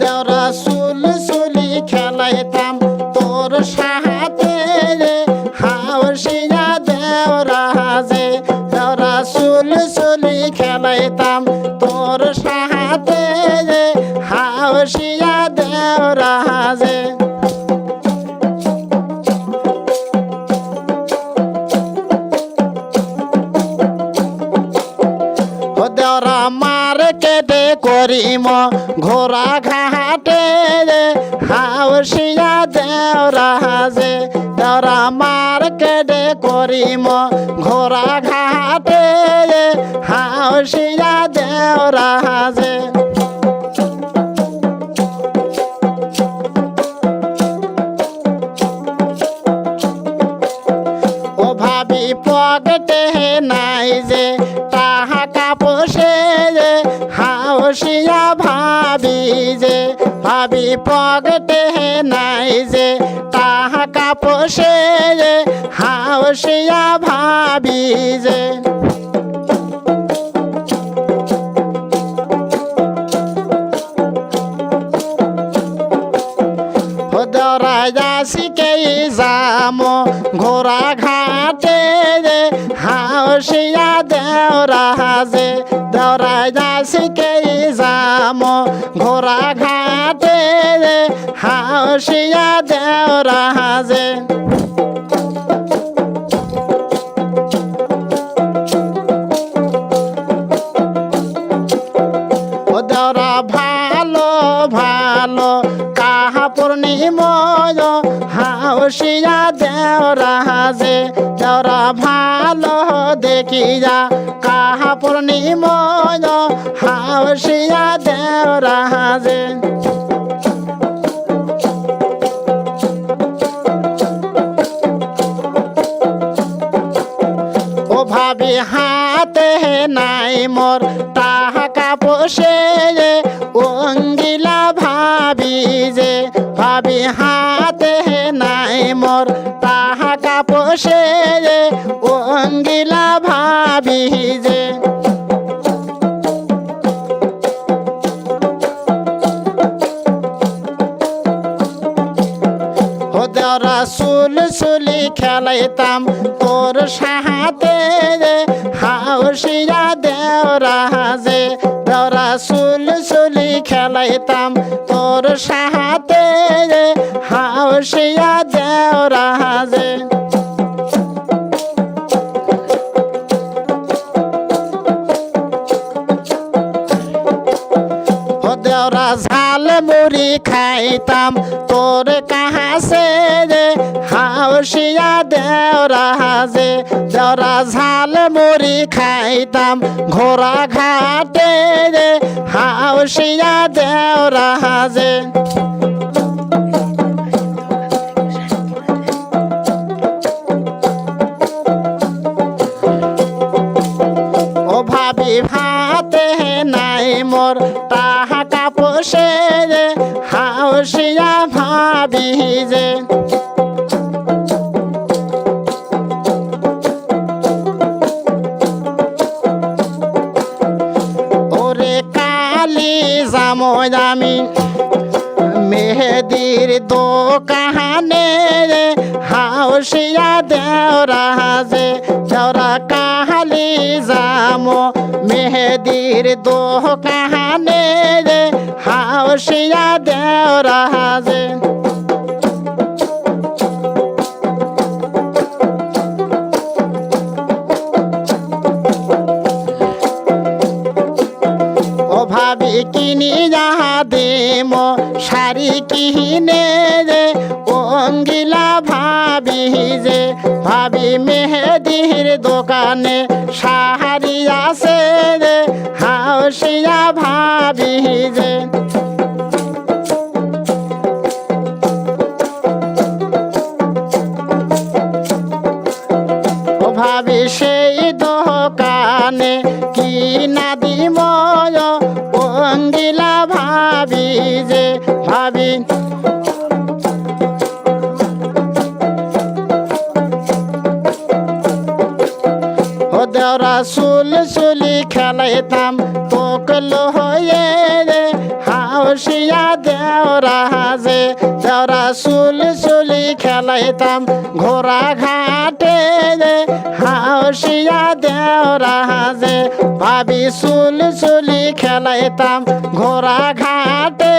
দেওরা সুল সুলি খেলাইতাম। তোর সাহাতে রে হাওসিয়া দেওরা যে দেওরা সুল সুলি খেলাইতাম। তোর সাহাতে রে হাওসিয়া দেওরা মার কেটে করিম, ঘোড়া ঘাটে রে হাওসিয়া দেওরা যে দেওরা মার কেটে করিম। ঘোড়া ঘাটে রে হাওসিয়া দেওরা যে ও ভাবি, পকেটে নাই যে তাহা কাপসে যে হাওসিয়া ভাবি। পকেটে নাই যে তাহা কাপসে হাওসিয়া ভাবি যে। দরাজাসিকে যাম ঘোড়া ঘাটে রে হাওসিয়া দেওরা যে দরাজাসিকে যাম ঘোড়া ঘাটে রে হাওসিয়া দেওরা ও দেওরা ভালো ভালো কাহা পূর্ণিময় হাওসিয়া দেওরা যে দেওরা ভালো, দেখিয়া কাহা পূর্ণিময় হাওসিয়া দেওরা যে ভাবি হাতে নাই মোর তাহাকা পোষে অঙ্গিলা ভাবি যে, ভাবি হাতে নাই মোর তাহাকা পোষে অঙ্গিলা ভাবি যে ও সুল সুলি খেলাইতাম তোর সাহাতে রে হাওসিয়া দেওরা যে দেওরা সুল সুলি খেলাইতাম তোর সাহাতে রে হাওসিয়া দেওরা ও দেওরা ঝাল মুড়ি খাইতাম। তোর কাহাসে রে হাওসিয়া দেওরা যে দেওরা ঝাল মুড়ি খাইতাম। ঘোড়া ঘাটে রে হাওসিয়া দেওরা ভাবি ভাতে নাই মোর তাহা যে ওরে কালি জাময় আমি মেহেদির দোকানে রে হাওসিয়া দেওরা যে দেওরা কাহালি জাম, মেহেদির দোকানে রে হাওসিয়া দেওরা যে কিনি যাহা দেম, শাড়ি কিনে রে অঙ্গিলা ভাবি যে, ভাবি মেহেদির দোকানে সাহারি আছে রে হাওসিয়া ভাবি যে। ভাবি সেই দোকানে কি না দিময় ও দেওরা সুল সুলি খেলাইতাম তোকল হয়ে রে হাওসিয়া দেওরাজে দেওরা চুল চুলি খেলাইতাম ঘোড়া ঘাটে রে, হাউসিয়া দেওরাজে ভাবি চুল চুলি খেলাইতাম ঘোড়া ঘাটে